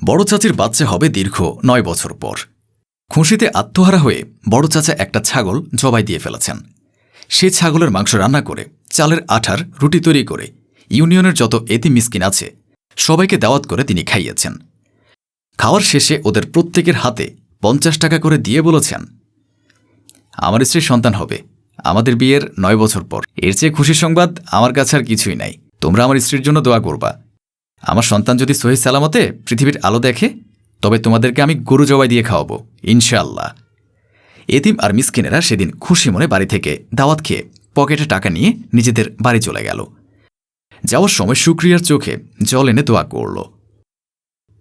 বড় চাচির বাচ্চা হবে দীর্ঘ নয় বছর পর। খুশিতে আত্মহারা হয়ে বড় চাচা একটা ছাগল জবাই দিয়ে ফেলেছেন। সে ছাগলের মাংস রান্না করে, চালের আঠার, রুটি তৈরি করে, ইউনিয়নের যত এতি মিসকিন আছে, সবাইকে দাওয়াত করে তিনি খাইয়েছেন। খাওয়ার শেষে ওদের প্রত্যেকের হাতে পঞ্চাশ টাকা করে দিয়ে বলেছেন, আমার স্ত্রীর সন্তান হবে, আমাদের বিয়ের নয় বছর পর। এর চেয়ে খুশির সংবাদ আমার কাছে আর কিছুই নাই। তোমরা আমার স্ত্রীর জন্য দোয়া করবা। আমার সন্তান যদি সহি সালামতে পৃথিবীর আলো দেখে, তবে তোমাদেরকে আমি গরু জবাই দিয়ে খাওয়াবো, ইনশাআল্লাহ। এতিম আর মিসকিনেরা সেদিন খুশি মনে বাড়ি থেকে দাওয়াত খেয়ে পকেটে টাকা নিয়ে নিজেদের বাড়ি চলে গেল। যাওয়ার সময় শুক্রিয়ার চোখে জল এনে দোয়া করল।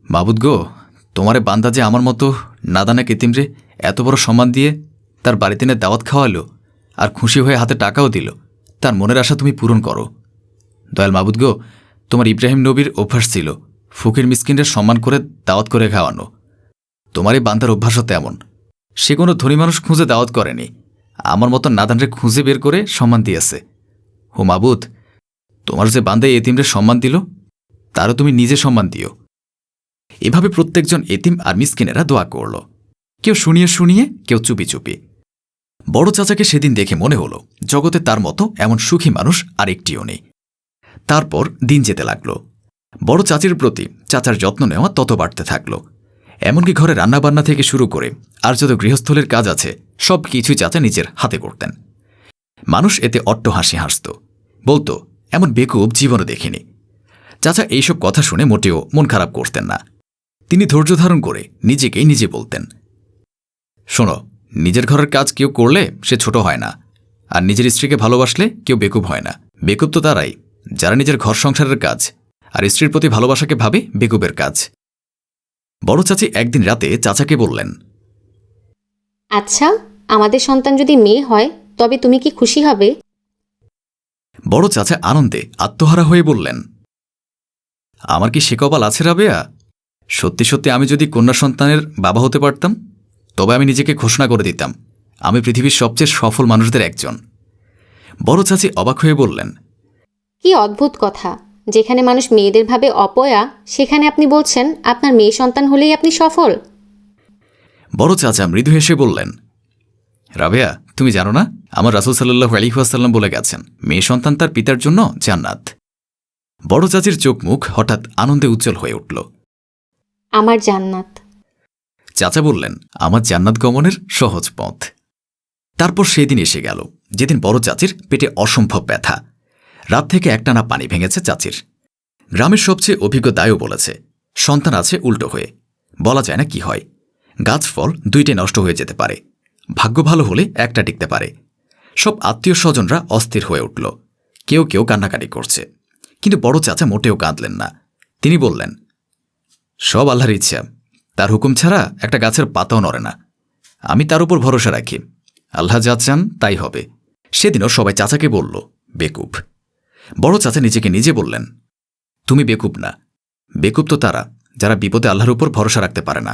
মাবুদ গো, তোমারে বান্দা যে আমার মতো নাদানা কেতিমরে এত বড় সম্মান দিয়ে তার বাড়িতে এনে দাওয়াত খাওয়ালো আর খুশি হয়ে হাতে টাকাও দিল, তার মনের আশা তুমি পূরণ করো। দয়াল মাবুদ গো তোমার ইব্রাহিম নবীর অভ্যাস ছিল ফকির মিসকিনদের সম্মান করে দাওয়াত করে খাওয়ানো। তোমার এই বান্দার অভ্যাসও তেমন। সে কোনো ধনী মানুষ খুঁজে দাওয়াত করেনি। আমার মতো নাদানরে খুঁজে বের করে সম্মান দিয়েছে। হো মাবুদ, তোমার যে বান্দা এতিমরে সম্মান দিল, তারও তুমি নিজে সম্মান দিও। এভাবে প্রত্যেকজন এতিম আর মিসকিনেরা দোয়া করল। কেউ শুনিয়ে শুনিয়ে, কেউ চুপি চুপি। বড় চাচাকে সেদিন দেখে মনে হলো, জগতে তার মতো এমন সুখী মানুষ আর একটিও নেই। তারপর দিন যেতে লাগল। বড় চাচির প্রতি চাচার যত্ন নেওয়া তত বাড়তে থাকল। এমনকি ঘরে রান্নাবান্না থেকে শুরু করে আর যত গৃহস্থলের কাজ আছে, সব কিছুই চাচা নিজের হাতে করতেন। মানুষ এতে অট্ট হাসি হাসত। বলতো, এমন বেকুব জীবনে দেখিনি। চাচা এইসব কথা শুনে মোটেও মন খারাপ করতেন না। তিনি ধৈর্য ধারণ করে নিজেকেই নিজে বলতেন, শোনো, নিজের ঘরের কাজ কেউ করলে সে ছোট হয় না, আর নিজের স্ত্রীকে ভালোবাসলে কেউ বেকুব হয় না। বেকুব তো তারাই যারা নিজের ঘর সংসারের কাজ আর স্ত্রীর প্রতি ভালোবাসাকে ভাবে বেকুবের কাজ। বড় চাচি একদিন রাতে চাচাকে বললেন আচ্ছা আমাদের সন্তান যদি মেয়ে হয় তবে তুমি কি খুশি হবে? বড় চাচা আনন্দে আত্মহারা হয়ে বললেন আমার কি সে কপাল আছে রাবেয়া? সত্যি সত্যি আমি যদি কন্যা সন্তানের বাবা হতে পারতাম তবে আমি নিজেকে ঘোষণা করে দিতাম আমি পৃথিবীর সবচেয়ে সফল মানুষদের একজন। বড় চাচি অবাক হয়ে বললেন কি অদ্ভুত কথা। যেখানে মানুষ মেয়েদের ভাবে অপয়া সেখানে আপনি বলছেন আপনার মেয়ে সন্তান হলেই আপনি সফল? বড় চাচা মৃদু হেসে বললেন রাবেয়া তুমি জানো না আমার রাসুল সাল্লাহ আলিহাসাল্লাম বলে গেছেন মেয়ে সন্তান তার পিতার জন্য জান্নাত। বড় চাচির চোখ মুখ হঠাৎ আনন্দে উজ্জ্বল হয়ে উঠল। আমার জান্নাত। চাচা বললেন আমার জান্নাত গমনের সহজ পথ। তারপর সেদিন এসে গেল যেদিন বড় চাচির পেটে অসম্ভব ব্যথা। রাত থেকে একটানা পানি ভেঙেছে চাচির। গ্রামের সবচেয়ে অভিজ্ঞ দায়ও বলেছে, সন্তান আছে উল্টো হয়ে। বলা যায় না কি হয়। গাছ ফল দুইটাই নষ্ট হয়ে যেতে পারে। ভাগ্য ভালো হলে একটা টিকতে পারে। সব আত্মীয় স্বজনরা অস্থির হয়ে উঠল। কেউ কেউ কান্নাকাটি করছে। কিন্তু বড় চাচা মোটেও কাঁদলেন না। তিনি বললেন, সব আল্লাহর ইচ্ছা। তার হুকুম ছাড়া একটা গাছের পাতাও নড়ে না। আমি তার উপর ভরসা রাখি। আল্লাহ যা চান তাই হবে। সেদিনও সবাই চাচাকে বলল, বেকুব। বড় চাচা নিজেকে নিজে বললেন, তুমি বেকুব না। বেকুব তো তারা, যারা বিপদে আল্লাহর উপর ভরসা রাখতে পারে না।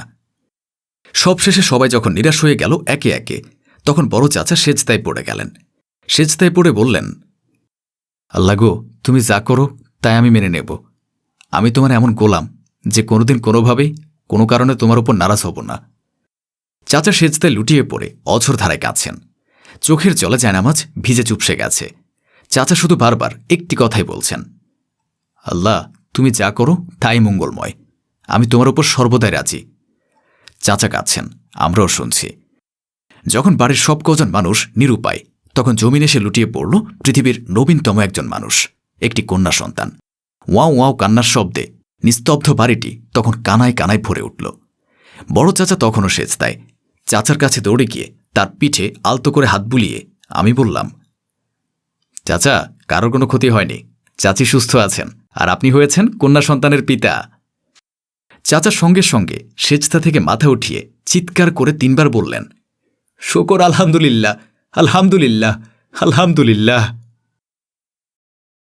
সবশেষে সবাই যখন নিরাশ হয়ে গেল একে একে, তখন বড় চাচা সেজতায় পড়ে গেলেন। সেজতায় পড়ে বললেন, আল্লাহ গো, তুমি যা করো, তাই আমি মেনে নেব। আমি তোমার এমন গোলাম যে কোনোদিন কোনোভাবেই কোনো কারণে তোমার উপর নারাজ হব না। চাচা সেজদায় লুটিয়ে পড়ে অঝর ধারায় কাঁদছেন। চোখের জলে জায়নামাজ ভিজে চুপসে গেছে। চাচা শুধু বারবার একটি কথাই বলছেন, আল্লাহ, তুমি যা করো তাই মঙ্গলময়। আমি তোমার উপর সর্বদাই রাজি। চাচা কাঁদছেন, আমরাও শুনছি। যখন বাড়ির সব কজন মানুষ নিরুপায়, তখন জমিন এসে লুটিয়ে পড়ল পৃথিবীর নবীনতম একজন মানুষ, একটি কন্যা সন্তান। ওয়াও ওয়াও কান্নার শব্দে নিস্তব্ধ বাড়িটি তখন কানায় কানায় ভরে উঠল। বড় চাচা তখনও সেচ দেয় চাচার কাছে দৌড়ে গিয়ে তার পিঠে আলতো করে হাত বুলিয়ে আমি বললাম চাচা, কারোর কোনো ক্ষতি হয়নি। চাচি সুস্থ আছেন। আর আপনি হয়েছেন কন্যা সন্তানের পিতা। চাচা সঙ্গে সঙ্গে সেচতা থেকে মাথা উঠিয়ে চিৎকার করে তিনবার বললেন, শকর আলহামদুলিল্লাহ আলহামদুলিল্লাহ আলহামদুলিল্লাহ।